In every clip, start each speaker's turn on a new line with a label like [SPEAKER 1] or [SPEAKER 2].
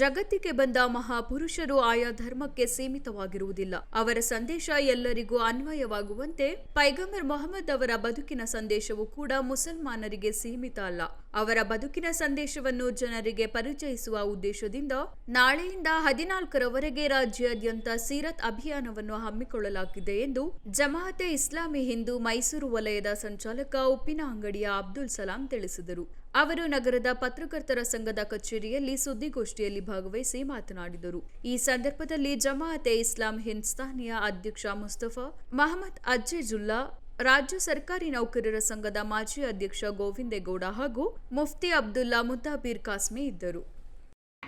[SPEAKER 1] ಜಗತ್ತಿಗೆ ಬಂದ ಮಹಾಪುರುಷರು ಆಯಾ ಧರ್ಮಕ್ಕೆ ಸೀಮಿತವಾಗಿರುವುದಿಲ್ಲ. ಅವರ ಸಂದೇಶ ಎಲ್ಲರಿಗೂ ಅನ್ವಯವಾಗುವಂತೆ ಪೈಗಂಬರ್ ಮೊಹಮ್ಮದ್ ಅವರ ಬದುಕಿನ ಸಂದೇಶವು ಕೂಡ ಮುಸಲ್ಮಾನರಿಗೆ ಸೀಮಿತ ಅಲ್ಲ. ಅವರ ಬದುಕಿನ ಸಂದೇಶವನ್ನು ಜನರಿಗೆ ಪರಿಚಯಿಸುವ ಉದ್ದೇಶದಿಂದ ನಾಳೆಯಿಂದ ಹದಿನಾಲ್ಕರವರೆಗೆ ರಾಜ್ಯಾದ್ಯಂತ ಸೀರತ್ ಅಭಿಯಾನವನ್ನು ಹಮ್ಮಿಕೊಳ್ಳಲಾಗಿದೆ ಎಂದು ಜಮಾತೆ ಇಸ್ಲಾಮಿ ಹಿಂದೂ ಮೈಸೂರು ವಲಯದ ಸಂಚಾಲಕ ಉಪ್ಪಿನ ಅಂಗಡಿಯ ಅಬ್ದುಲ್ ಸಲಾಂ ತಿಳಿಸಿದರು. ಅವರು ನಗರದ ಪತ್ರಕರ್ತರ ಸಂಘದ ಕಚೇರಿಯಲ್ಲಿ ಸುದ್ದಿಗೋಷ್ಠಿಯಲ್ಲಿ ಭಾಗವಹಿಸಿ ಮಾತನಾಡಿದರು. ಈ ಸಂದರ್ಭದಲ್ಲಿ ಜಮಾಅತೆ ಇಸ್ಲಾಂ ಹಿಂದ್ಸ್ತಾನಿಯ ಅಧ್ಯಕ್ಷ ಮುಸ್ತಫಾ, ಮಹಮ್ಮದ್ ಅಜ್ಜೆಜುಲ್ಲಾ, ರಾಜ್ಯ ಸರ್ಕಾರಿ ನೌಕರರ ಸಂಘದ ಮಾಜಿ ಅಧ್ಯಕ್ಷ ಗೋವಿಂದೇಗೌಡ ಹಾಗೂ ಮುಫ್ತಿ ಅಬ್ದುಲ್ಲಾ ಮುತಾಬೀರ್ ಕಾಸ್ಮಿ ಇದ್ದರು.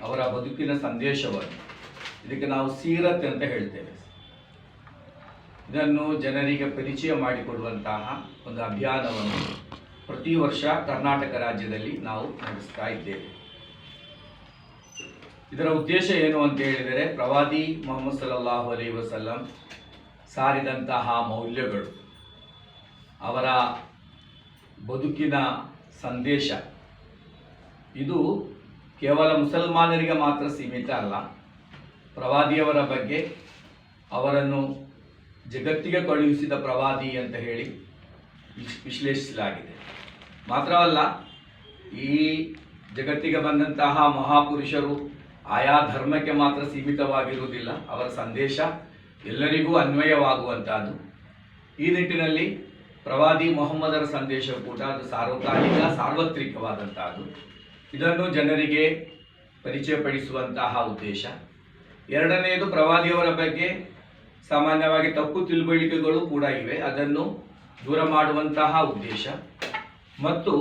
[SPEAKER 2] ಅವರ ಬದುಕಿನ ಸಂದೇಶವನ್ನು ಇದಕ್ಕೆ ನಾವು ಸೀರತ್ ಅಂತ ಹೇಳ್ತೇವೆ. ಇದನ್ನು ಜನರಿಗೆ ಪರಿಚಯ ಮಾಡಿಕೊಡುವಂತಹ ಒಂದು ಅಭಿಯಾನವನ್ನು ಪ್ರತಿ ವರ್ಷ ಕರ್ನಾಟಕ ರಾಜ್ಯದಲ್ಲಿ ನಾವು ನಡೆಸ್ತಾ ಇದ್ದೇವೆ. ಇದರ ಉದ್ದೇಶ ಏನು ಅಂತ ಹೇಳಿದರೆ ಪ್ರವಾದಿ ಮೊಹಮ್ಮದ್ ಸಲ್ಲಲ್ಲಾಹು ಅಲೈ ವಸಲ್ಲಂ ಸಾರಿದಂತಹ ಮೌಲ್ಯಗಳು, ಅವರ ಬದುಕಿನ ಸಂದೇಶ. ಇದು ಕೇವಲ ಮುಸಲ್ಮಾನರಿಗೆ ಮಾತ್ರ ಸೀಮಿತ ಅಲ್ಲ, ಪ್ರವಾದಿಯವರ ಬಗ್ಗೆ ಅವರನ್ನು ಜಗತ್ತಿಗೆ ಕಳುಹಿಸಿದ ಪ್ರವಾದಿ ಅಂತ ಹೇಳಿ ವಿಶ್ಲೇಷಿಸಲಾಗಿದೆ. ಮಾತ್ರವಲ್ಲ, ಈ ಜಗತ್ತಿಗೆ ಬಂದಂತಹ ಮಹಾಪುರುಷರು ಆಯಾ ಧರ್ಮಕ್ಕೆ ಮಾತ್ರ ಸೀಮಿತವಾಗಿರುವುದಿಲ್ಲ. ಅವರ ಸಂದೇಶ ಎಲ್ಲರಿಗೂ ಅನ್ವಯವಾಗುವಂತಹದ್ದು ಈ ನಿಟ್ಟಿನಲ್ಲಿ ಪ್ರವಾದಿ ಮೊಹಮ್ಮದರ ಸಂದೇಶ ಕೂಡ ಅದು ಸಾರ್ವಕಾಲಿಕ ಸಾರ್ವತ್ರಿಕವಾದಂತಹದ್ದು ಇದನ್ನು ಜನರಿಗೆ ಪರಿಚಯಪಡಿಸುವಂತಹ ಉದ್ದೇಶ. ಎರಡನೆಯದು ಪ್ರವಾದಿಯವರ ಬಗ್ಗೆ ಸಾಮಾನ್ಯವಾಗಿ ತಪ್ಪು ತಿಳುವಳಿಕೆಗಳು ಕೂಡ ಇವೆ. ಅದನ್ನು ದೂರ ಮಾಡುವಂತಹ ಉದ್ದೇಶ ಮತ್ತು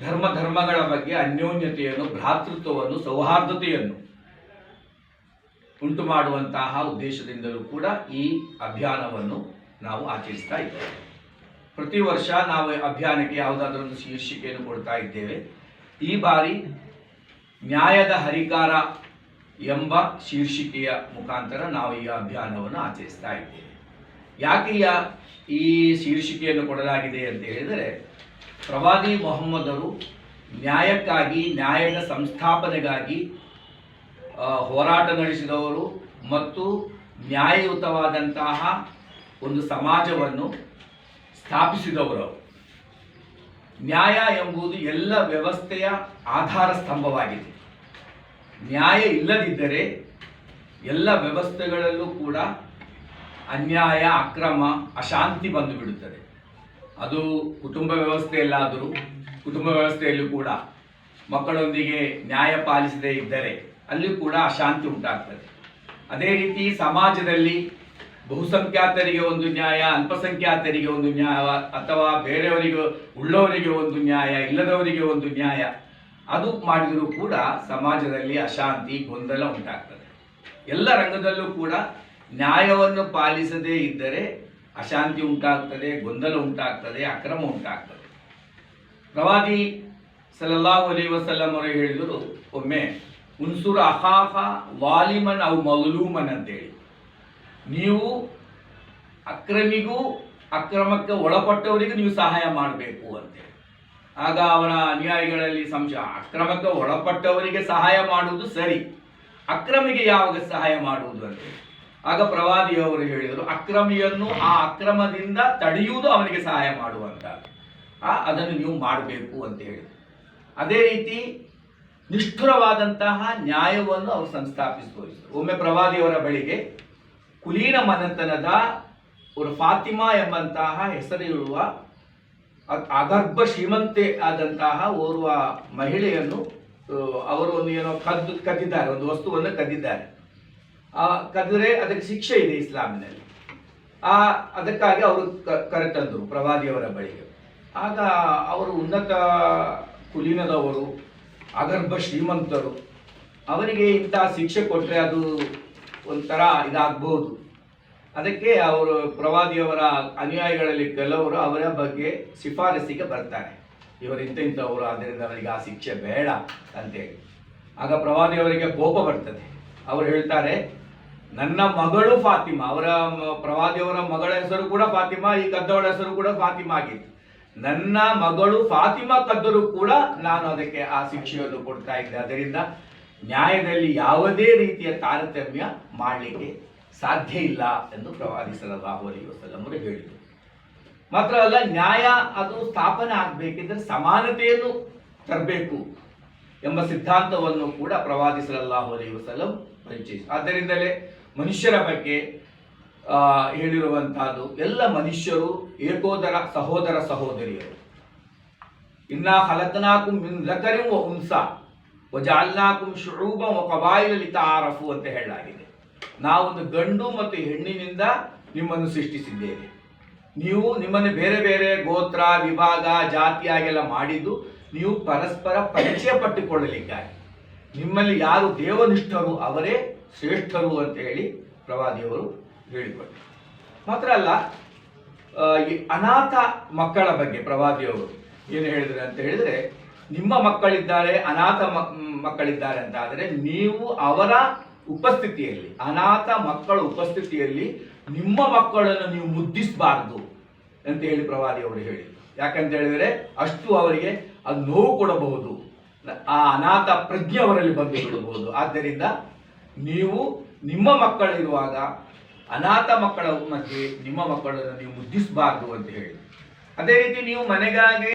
[SPEAKER 2] ಧರ್ಮ ಧರ್ಮಗಳ ಬಗ್ಗೆ ಅನ್ಯೋನ್ಯತೆಯನ್ನು, ಭ್ರಾತೃತ್ವವನ್ನು, ಸೌಹಾರ್ದತೆಯನ್ನು ಉಂಟು ಮಾಡುವಂತಹ ಉದ್ದೇಶದಿಂದಲೂ ಕೂಡ ಈ ಅಭಿಯಾನವನ್ನು ನಾವು ಆಚರಿಸ್ತಾ ಇದ್ದೇವೆ. ಪ್ರತಿ ವರ್ಷ ನಾವು ಅಭಿಯಾನಕ್ಕೆ ಯಾವುದಾದ್ರೂ ಒಂದು ಶೀರ್ಷಿಕೆಯನ್ನು ಕೊಡ್ತಾ ಇದ್ದೇವೆ. ಈ ಬಾರಿ ನ್ಯಾಯದ ಹರಿಕಾರ ಎಂಬ ಶೀರ್ಷಿಕೆಯ ಮುಖಾಂತರ ನಾವು ಈ ಅಭಿಯಾನವನ್ನು ಆಚರಿಸ್ತಾ ಇದ್ದೇವೆ. ಯಾಕೆ ಯಾ- ಈ ಶೀರ್ಷಿಕೆಯನ್ನು ಕೊಡಲಾಗಿದೆ ಅಂತ ಹೇಳಿದರೆ, ಪ್ರವಾದಿ ಮೊಹಮ್ಮದರು ನ್ಯಾಯಕ್ಕಾಗಿ, ನ್ಯಾಯದ ಸಂಸ್ಥಾಪನೆಗಾಗಿ ಹೋರಾಟ ನಡೆಸಿದವರು ಮತ್ತು ನ್ಯಾಯಯುತವಾದಂತಹ ಒಂದು ಸಮಾಜವನ್ನು ಸ್ಥಾಪಿಸಿದವರು ನ್ಯಾಯ ಎಂಬುದು ಎಲ್ಲ ವ್ಯವಸ್ಥೆಯ ಆಧಾರ ಸ್ತಂಭವಾಗಿದೆ. ನ್ಯಾಯ ಇಲ್ಲದಿದ್ದರೆ ಎಲ್ಲ ವ್ಯವಸ್ಥೆಗಳಲ್ಲೂ ಕೂಡ ಅನ್ಯಾಯ, ಅಕ್ರಮ, ಅಶಾಂತಿ ಬಂದು ಬಿಡುತ್ತದೆ. ಅದು ಕುಟುಂಬ ವ್ಯವಸ್ಥೆಯಲ್ಲಾದರೂ, ಕುಟುಂಬ ವ್ಯವಸ್ಥೆಯಲ್ಲೂ ಕೂಡ ಮಕ್ಕಳೊಂದಿಗೆ ನ್ಯಾಯ ಪಾಲಿಸದೇ ಇದ್ದರೆ ಅಲ್ಲಿ ಕೂಡ ಅಶಾಂತಿ ಉಂಟಾಗ್ತದೆ. ಅದೇ ರೀತಿ ಸಮಾಜದಲ್ಲಿ ಬಹುಸಂಖ್ಯಾತರಿಗೆ ಒಂದು ನ್ಯಾಯ, ಅಲ್ಪಸಂಖ್ಯಾತರಿಗೆ ಒಂದು ನ್ಯಾಯ, ಅಥವಾ ಬೇರೆಯವರಿಗೆ, ಉಳ್ಳವರಿಗೆ ಒಂದು ನ್ಯಾಯ, ಇಲ್ಲದವರಿಗೆ ಒಂದು ನ್ಯಾಯ, ಅದು ಮಾಡಿದರೂ ಕೂಡ ಸಮಾಜದಲ್ಲಿ ಅಶಾಂತಿ ಗೊಂದಲ ಉಂಟಾಗ್ತದೆ. ಎಲ್ಲ ರಂಗದಲ್ಲೂ ಕೂಡ ನ್ಯಾಯವನ್ನು ಪಾಲಿಸದೇ ಇದ್ದರೆ ಅಶಾಂತಿ ಉಂಟಾಗ್ತದೆ, ಗೊಂದಲ ಉಂಟಾಗ್ತದೆ, ಅಕ್ರಮ ಉಂಟಾಗ್ತದೆ. ಪ್ರವಾದಿ ಸಲಲ್ಲಾಹು ಅಲಿ ವಸಲ್ಲಂ ಅವರು ಹೇಳಿದರು, ಒಮ್ಮೆ ಉನ್ಸುರ್ ಅಹಾಫ ವಾಲಿಮನ್ ಅವು ಮಗಲೂಮನ್ ಅಂತೇಳಿ. ನೀವು ಅಕ್ರಮಿಗೂ ಅಕ್ರಮಕ್ಕೆ ಒಳಪಟ್ಟವರಿಗೂ ನೀವು ಸಹಾಯ ಮಾಡಬೇಕು ಅಂತೇಳಿ. ಆಗ ಅವರ ಅನುಯಾಯಿಗಳಲ್ಲಿ ಸಂಶಯ, ಅಕ್ರಮಕ್ಕೆ ಒಳಪಟ್ಟವರಿಗೆ ಸಹಾಯ ಮಾಡುವುದು ಸರಿ, ಅಕ್ರಮಿಗೆ ಯಾವಾಗ ಸಹಾಯ ಮಾಡುವುದು ಅಂತೇಳಿ. ಆಗ ಪ್ರವಾದಿಯವರು ಹೇಳಿದರು, ಅಕ್ರಮಿಯನ್ನು ಆ ಅಕ್ರಮದಿಂದ ತಡೆಯುವುದು ಅವನಿಗೆ ಸಹಾಯ ಮಾಡುವಂತ ಅದನ್ನು ನೀವು ಮಾಡಬೇಕು ಅಂತ ಹೇಳಿದರು. ಅದೇ ರೀತಿ ನಿಷ್ಠುರವಾದಂತಹ ನ್ಯಾಯವನ್ನು ಅವರು ಸಂಸ್ಥಾಪಿಸಿ ತೋರಿಸಿದರು. ಒಮ್ಮೆ ಪ್ರವಾದಿಯವರ ಬಳಿಗೆ ಕುಲೀನ ಮನೆತನದ ಅವರು ಫಾತಿಮಾ ಎಂಬಂತಹ ಹೆಸರಿರುವ ಅಗರ್ಭ ಶ್ರೀಮಂತೆ ಆದಂತಹ ಓರ್ವ ಮಹಿಳೆಯನ್ನು ಅವರು ಒಂದು ಏನೋ ಕದ್ದು ಕದ್ದಿದ್ದಾರೆ, ಒಂದು ವಸ್ತುವನ್ನು ಕದ್ದಿದ್ದಾರೆ. ಆ ಕದ್ದರೆ ಅದಕ್ಕೆ ಶಿಕ್ಷೆ ಇದೆ ಇಸ್ಲಾಮಿನಲ್ಲಿ. ಆ, ಅದಕ್ಕಾಗಿ ಅವರು ಕರೆತಂದರು ಪ್ರವಾದಿಯವರ ಬಳಿಗೆ. ಆಗ ಅವರು ಉನ್ನತ ಕುಲೀನದವರು, ಅಗರ್ಭ ಶ್ರೀಮಂತರು, ಅವರಿಗೆ ಇಂಥ ಶಿಕ್ಷೆ ಕೊಟ್ಟರೆ ಅದು ಒಂಥರ ಇದಾಗಬಹುದು ಅದಕ್ಕೆ ಅವರು ಪ್ರವಾದಿಯವರ ಅನುಯಾಯಿಗಳಲ್ಲಿ ಕೆಲವರು ಅವರ ಬಗ್ಗೆ ಶಿಫಾರಸಿಗೆ ಬರ್ತಾರೆ. ಇವರು ಇಂಥ ಇಂಥವರು ಆದ್ದರಿಂದ ಅವರಿಗೆ ಆ ಶಿಕ್ಷೆ ಬೇಡ ಅಂತೇಳಿ. ಆಗ ಪ್ರವಾದಿಯವರಿಗೆ ಕೋಪ ಬರ್ತದೆ. ಅವರು ಹೇಳ್ತಾರೆ ನನ್ನ ಮಗಳು ಫಾತಿಮಾ, ಅವರ ಪ್ರವಾದಿಯವರ ಮಗಳ ಹೆಸರು ಕೂಡ ಫಾತಿಮಾ, ಈ ಕದ್ದವಳ ಹೆಸರು ಕೂಡ ಫಾತಿಮಾ ಆಗಿತ್ತು ನನ್ನ ಮಗಳು ಫಾತಿಮಾ ಕದ್ದರೂ ಕೂಡ ನಾನು ಅದಕ್ಕೆ ಆ ಶಿಕ್ಷೆಯನ್ನು ಕೊಡ್ತಾ ಇದ್ದೆ. ಅದರಿಂದ ನ್ಯಾಯದಲ್ಲಿ ಯಾವುದೇ ರೀತಿಯ ತಾರತಮ್ಯ ಮಾಡಲಿಕ್ಕೆ ಸಾಧ್ಯ ಇಲ್ಲ ಎಂದು ಪ್ರವಾದಿ ಸಲ್ಲಲ್ಲಾಹು ಅಲಿ ವಸಲಮರು ಹೇಳಿದರು. ಮಾತ್ರ ಅಲ್ಲ, ನ್ಯಾಯ ಅದು ಸ್ಥಾಪನೆ ಆಗಬೇಕಿದ್ರೆ ಸಮಾನತೆಯನ್ನು ತರಬೇಕು ಎಂಬ ಸಿದ್ಧಾಂತವನ್ನು ಕೂಡ ಪ್ರವಾದಿ ಸಲ್ಲಲ್ಲಾಹು ಅಲಿ ವಸಲಂ ಪರಿಚಯಿಸಿ ಆದ್ದರಿಂದಲೇ ಮನುಷ್ಯರ ಬಗ್ಗೆ ಹೇಳಿರುವಂತಹದ್ದು ಎಲ್ಲ ಮನುಷ್ಯರು ಏಕೋದರ ಸಹೋದರ ಸಹೋದರಿಯರು. ಇನ್ನ ಹಲತನಾಕು ಮಿನ್ ವ ಉನ್ಸಾ ವಜಾಲ್ನಾಕುಂ ಶುರೂಬಂ ತಾರಫು ಕಬಾಯಿಲ ಲಿತಾರಫು ಅಂತ ಹೇಳಲಾಗಿದೆ. ನಾವೊಂದು ಗಂಡು ಮತ್ತು ಹೆಣ್ಣಿನಿಂದ ನಿಮ್ಮನ್ನು ಸೃಷ್ಟಿಸಿದ್ದೇವೆ. ನೀವು ನಿಮ್ಮನ್ನು ಬೇರೆ ಬೇರೆ ಗೋತ್ರ, ವಿಭಾಗ ಜಾತಿಯಾಗೆಲ್ಲ ಮಾಡಿದ್ದು ನೀವು ಪರಸ್ಪರ ಪರಿಚಯ ಪಟ್ಟುಕೊಳ್ಳಲಿಕ್ಕಾಗಿ ನಿಮ್ಮಲ್ಲಿ ಯಾರು ದೇವನಿಷ್ಠರು ಅವರೇ ಶ್ರೇಷ್ಠರು ಅಂತ ಹೇಳಿ ಪ್ರವಾದಿಯವರು ಹೇಳಿಕೊಟ್ಟರು ಮಾತ್ರ ಅಲ್ಲ ಈ ಅನಾಥ ಮಕ್ಕಳ ಬಗ್ಗೆ ಪ್ರವಾದಿಯವರು ಏನು ಹೇಳಿದ್ರು ಅಂತ ಹೇಳಿದ್ರೆ, ನಿಮ್ಮ ಮಕ್ಕಳಿದ್ದಾರೆ, ಅನಾಥ ಮಕ್ಕಳಿದ್ದಾರೆ ಅಂತ ಆದರೆ ನೀವು ಅವರ ಉಪಸ್ಥಿತಿಯಲ್ಲಿ, ಅನಾಥ ಮಕ್ಕಳ ಉಪಸ್ಥಿತಿಯಲ್ಲಿ ನಿಮ್ಮ ಮಕ್ಕಳನ್ನು ನೀವು ಮುದ್ದಿಸಬಾರ್ದು ಅಂತ ಹೇಳಿ ಪ್ರವಾದಿಯವರು ಹೇಳಿದ್ರು. ಯಾಕಂತ ಹೇಳಿದರೆ ಅಷ್ಟು ಅವರಿಗೆ ಅದು ನೋವು ಕೊಡಬಹುದು. ಆ ಅನಾಥ ಪ್ರಜ್ಞೆ ಅವರಲ್ಲಿ ಬಂದು ಬಿಡಬಹುದು. ಆದ್ದರಿಂದ ನೀವು ನಿಮ್ಮ ಮಕ್ಕಳಿರುವಾಗ ಅನಾಥ ಮಕ್ಕಳ ಮಧ್ಯೆ ನಿಮ್ಮ ಮಕ್ಕಳನ್ನು ನೀವು ಮುದ್ದಿಸಬಾರ್ದು ಅಂತ ಹೇಳಿ. ಅದೇ ರೀತಿ ನೀವು ಮನೆಗಾಗಿ